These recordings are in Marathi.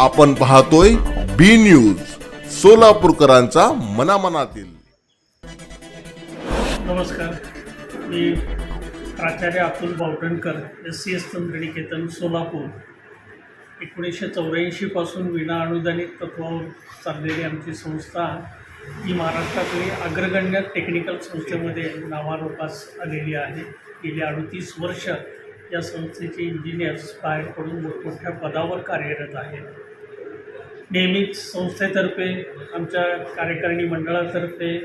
आपण पाहतोय बी न्यूज सोलापूरकरांचा मनामनातील. नमस्कार. मी प्राचार्य Atul Bavtankar S C S तंत्रनिकेतन सोलापूर. एकोणीसशे चौऱ्याऐंशीपासून विना अनुदानित तत्वावर चाललेली आमची संस्था ही महाराष्ट्रातली अग्रगण्य टेक्निकल संस्थेमध्ये नावारूपास आलेली आहे. गेली अडतीस वर्ष या संस्थेचे इंजिनियर्स बाहेरकडून मोठमोठ्या पदावर कार्यरत आहेत. नेहमीच संस्थेतर्फे आमच्या कार्यकारिणी मंडळातर्फे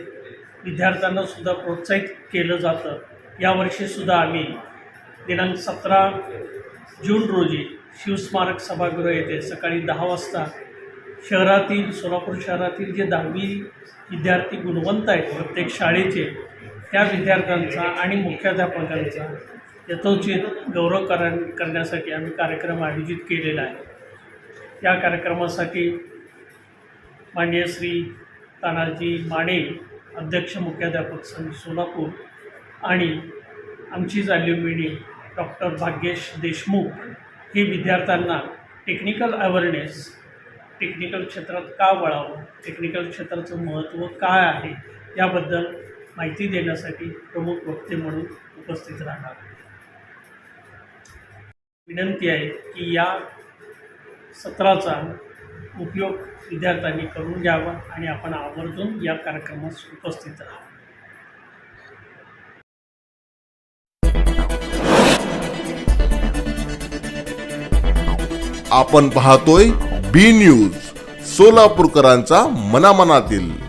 विद्यार्थ्यांना सुद्धा प्रोत्साहित केलं जातं. यावर्षीसुद्धा आम्ही दिनांक सतरा जून रोजी शिवस्मारक सभागृह येथे सकाळी दहा वाजता शहरातील सोलापूर शहरातील जे दहावी विद्यार्थी गुणवंत आहेत प्रत्येक शाळेचे त्या विद्यार्थ्यांचा आणि मुख्याध्यापकांचा यथोचित गौरव करण करण्यासाठी आम्ही कार्यक्रम आयोजित केलेला आहे. या कार्यक्रमासाठी माननीय श्री तानाजी माने अध्यक्ष मुख्याध्यापक संघ सोलापूर आणि आमचीच ॲल्युमिनी डॉक्टर भाग्येश देशमुख हे विद्यार्थ्यांना टेक्निकल अवेअरनेस टेक्निकल क्षेत्रात का वळावं टेक्निकल क्षेत्राचं महत्त्व काय आहे याबद्दल माहिती देण्यासाठी प्रमुख वक्ते म्हणून उपस्थित राहणार. विनंती आहे की या सत्राचा उपयोग विद्यार्थ्यांनी करून घ्यावा आणि आपण आवर्जून या कार्यक्रमास उपस्थित राहा आपण पाहतोय बी न्यूज सोलापूरकरांचा मनामनातील.